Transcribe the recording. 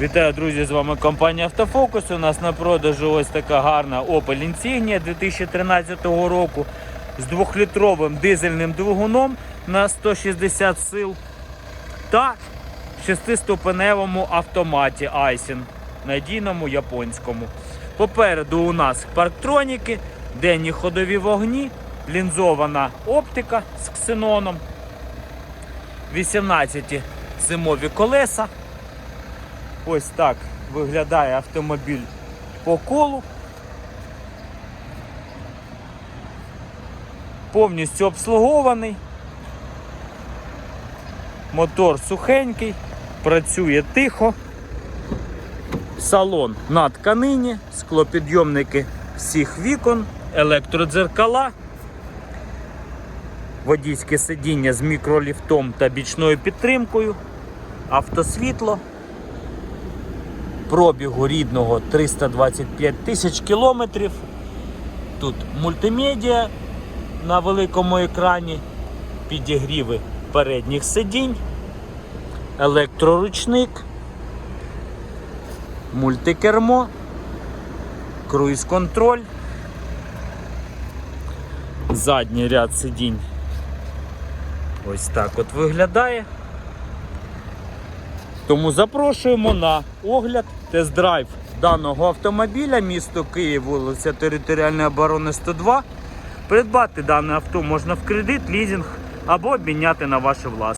Вітаю, друзі! З вами компанія Автофокус. У нас на продажу ось така гарна Opel Insignia 2013 року з 2-літровим дизельним двигуном на 160 сил та 6-ступеневому автоматі Aisin, надійному японському. Попереду у нас парктроніки, денні ходові вогні, лінзована оптика з ксеноном, 18 зимові колеса. Ось так виглядає автомобіль по колу. Повністю обслугований. Мотор сухенький, працює тихо. Салон на тканині, склопідйомники всіх вікон, електродзеркала, водійське сидіння з мікроліфтом та бічною підтримкою, автосвітло пробігу рідного 325 тисяч кілометрів. Тут мультимедіа на великому екрані, підігріви передніх сидінь, електроручник, мультикермо, круїз-контроль, задній ряд сидінь. Ось так от виглядає. Тому запрошуємо на огляд, тест-драйв даного автомобіля, місто Київ, вулиця Територіальної оборони 102. Придбати дане авто можна в кредит, лізинг або обміняти на ваше власне.